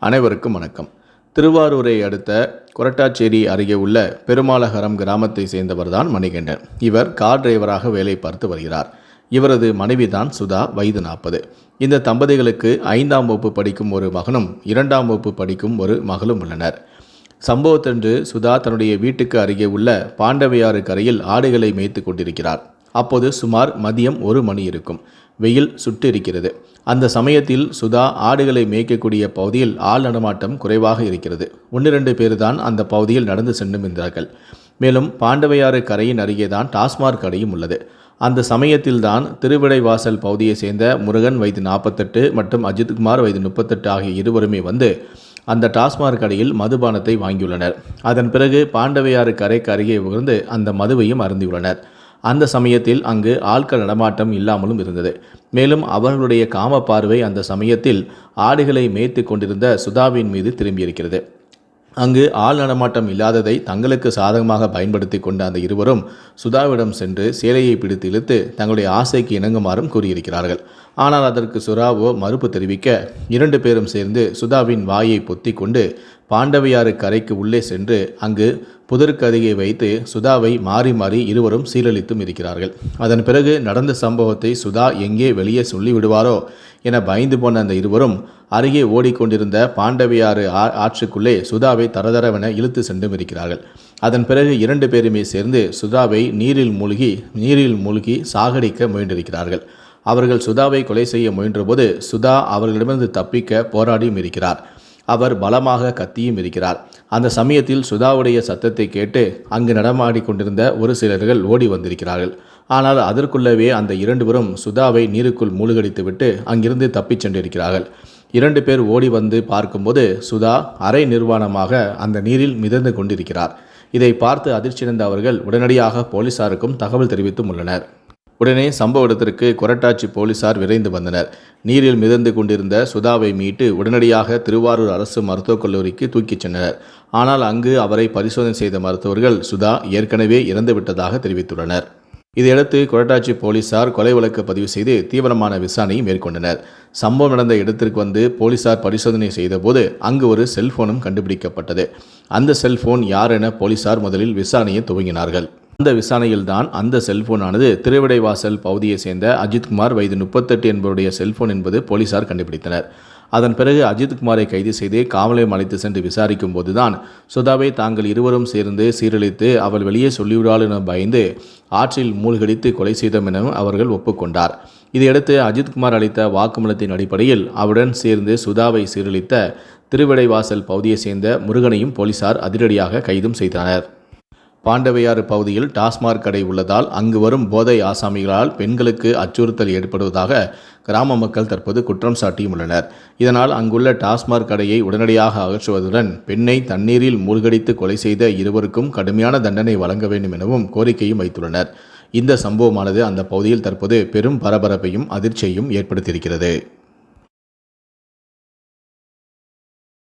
அனைவருக்கும் வணக்கம். திருவாரூரை அடுத்த கொரட்டாச்சேரி அருகே உள்ள பெருமாளகரம் கிராமத்தை சேர்ந்தவர்தான் மணிகண்டன். இவர் கார் டிரைவராக வேலை பார்த்து வருகிறார். இவரது மனைவிதான் சுதா வயது நாற்பது. இந்த தம்பதிகளுக்கு ஐந்தாம் வகுப்பு படிக்கும் ஒரு மகனும் இரண்டாம் வகுப்பு படிக்கும் ஒரு மகளும் உள்ளனர். சம்பவத்தன்று சுதா தன்னுடைய வீட்டுக்கு அருகே உள்ள பாண்டவையாறு கரையில் ஆடுகளை மேய்த்து கொண்டிருக்கிறார். அப்போது சுமார் மதியம் ஒரு மணி இருக்கும். வெயில் சுட்டு இருக்கிறது அந்த சமயத்தில் சுதா ஆடுகளை மேய்க்கக்கூடிய பகுதியில் ஆள் நடமாட்டம் குறைவாக இருக்கிறது. ஒன்று ரெண்டு பேர் தான் அந்த பகுதியில் நடந்து சென்று மேலும் பாண்டவையாறு கரையின் அருகேதான் டாஸ்மாக் கடையும் உள்ளது. அந்த சமயத்தில்தான் திருவிடைவாசல் பகுதியை சேர்ந்த முருகன் வயது நாற்பத்தெட்டு மற்றும் அஜித்குமார் வயது முப்பத்தெட்டு ஆகிய இருவருமே வந்து அந்த டாஸ்மாக் கடையில் மதுபானத்தை வாங்கியுள்ளனர். அதன் பிறகு பாண்டவையாறு கரைக்கு அருகே உகர்ந்து அந்த மதுவையும் அருந்தியுள்ளனர். அந்த சமயத்தில் அங்கு ஆட்கள் நடமாட்டம் இல்லாமலும் இருந்தது. மேலும் அவர்களுடைய காம பார்வை அந்த சமயத்தில் ஆடுகளை மேய்த்து கொண்டிருந்த சுதாவின் மீது திரும்பியிருக்கிறது. அங்கு ஆள் நடமாட்டம் இல்லாததை தங்களுக்கு சாதகமாக பயன்படுத்தி கொண்ட அந்த இருவரும் சுதாவிடம் சென்று சேலையை பிடித்து இழுத்து தங்களுடைய ஆசைக்கு இணங்குமாறும் கூறியிருக்கிறார்கள். ஆனால் அதற்கு சுறாவோ மறுப்பு தெரிவிக்க இரண்டு பேரும் சேர்ந்து சுதாவின் வாயை பொத்தி கொண்டு பாண்டவையாறு கரைக்கு உள்ளே சென்று அங்கு புதற்கருகே வைத்து சுதாவை மாறி மாறி இருவரும் சீரழித்தும் இருக்கிறார்கள். அதன் பிறகு நடந்த சம்பவத்தை சுதா எங்கே வெளியே சொல்லிவிடுவாரோ என பயந்து போன அந்த இருவரும் அருகே ஓடிக்கொண்டிருந்த பாண்டவியாறு ஆ- ஆற்றுக்குள்ளே சுதாவை தரதரவென இழுத்து சென்றும் இருக்கிறார்கள் அதன் பிறகு இரண்டு பேருமே சேர்ந்து சுதாவை நீரில் மூழ்கி நீரில் மூழ்கி சாகடிக்க முயன்றிருக்கிறார்கள். அவர்கள் சுதாவை கொலை செய்ய முயன்றபோது சுதா அவர்களிடமிருந்து தப்பிக்க போராடியும் இருக்கிறார் அவர் பலமாக கத்தியும் இருக்கிறார் அந்த சமயத்தில் சுதாவுடைய சத்தத்தை கேட்டு அங்கு நடமாடிக் கொண்டிருந்த ஒரு சிலர்கள் ஓடி வந்திருக்கிறார்கள். ஆனால் அதற்குள்ளவே அந்த இரண்டு பேரும் சுதாவை நீருக்குள் மூழ்கடித்துவிட்டு அங்கிருந்து தப்பிச் சென்றிருக்கிறார்கள். இரண்டு பேர் ஓடி வந்து பார்க்கும்போது சுதா அரை நிர்வாணமாக அந்த நீரில் மிதந்து கொண்டிருக்கிறார். இதை பார்த்து அதிர்ச்சியடைந்த அவர்கள் உடனடியாக போலீசாருக்கும் தகவல் தெரிவித்தும் உள்ளனர். உடனே சம்பவ இடத்திற்கு கொரட்டாச்சி போலீசார் விரைந்து வந்தனர். நீரில் மிதந்து கொண்டிருந்த சுதாவை மீட்டு உடனடியாக திருவாரூர் அரசு மருத்துவக் கல்லூரிக்கு தூக்கிச் சென்றனர். ஆனால் அங்கு அவரை பரிசோதனை செய்த மருத்துவர்கள் சுதா ஏற்கனவே இறந்துவிட்டதாக தெரிவித்துள்ளனர். இதையடுத்து கொரட்டாச்சி போலீசார் கொலை வழக்கு பதிவு செய்து தீவிரமான விசாரணையை மேற்கொண்டனர். சம்பவம் நடந்த இடத்திற்கு வந்து போலீசார் பரிசோதனை செய்தபோது அங்கு ஒரு செல்போனும் கண்டுபிடிக்கப்பட்டது. அந்த செல்போன் யார் என போலீசார் முதலில் விசாரணையை துவங்கினார்கள். அந்த விசாரணையில்தான் அந்த செல்போனானது திருவிடைவாசல் பகுதியை சேர்ந்த அஜித்குமார் வயது முப்பத்தெட்டு என்பவருடைய செல்போன் என்பது போலீசார் கண்டுபிடித்தனர். அதன் பிறகு அஜித்குமாரை கைது செய்து காவலையும் அழைத்து சென்று விசாரிக்கும் போதுதான் சுதாவை தாங்கள் இருவரும் சேர்ந்து சீரழித்து அவள் வெளியே சொல்லிவிடாள் என பயந்து ஆற்றில் மூழ்கடித்து கொலை செய்தோம் எனவும் அவர்கள் ஒப்புக்கொண்டார். இதையடுத்து அஜித்குமார் அளித்த வாக்குமூலத்தின் அடிப்படையில் அவருடன் சேர்ந்து சுதாவை சீரழித்த திருவிடைவாசல் பகுதியைச் சேர்ந்த முருகனையும் போலீசார் அதிரடியாக கைதும் செய்தனர். பாண்டவையாறு பகுதியில் டாஸ்மாக் கடை உள்ளதால் அங்கு வரும் போதை ஆசாமிகளால் பெண்களுக்கு அச்சுறுத்தல் ஏற்படுவதாக கிராம மக்கள் தற்போது குற்றம் சாட்டியும் உள்ளனர். இதனால் அங்குள்ள டாஸ்மாக் கடையை உடனடியாக அகற்றுவதுடன் பெண்ணை தண்ணீரில் மூழ்கடித்து கொலை செய்த இருவருக்கும் கடுமையான தண்டனை வழங்க வேண்டும் எனவும் கோரிக்கையும் வைத்துள்ளனர். இந்த சம்பவமானது அந்த பகுதியில் தற்போது பெரும் பரபரப்பையும் அதிர்ச்சியையும் ஏற்படுத்தியிருக்கிறது.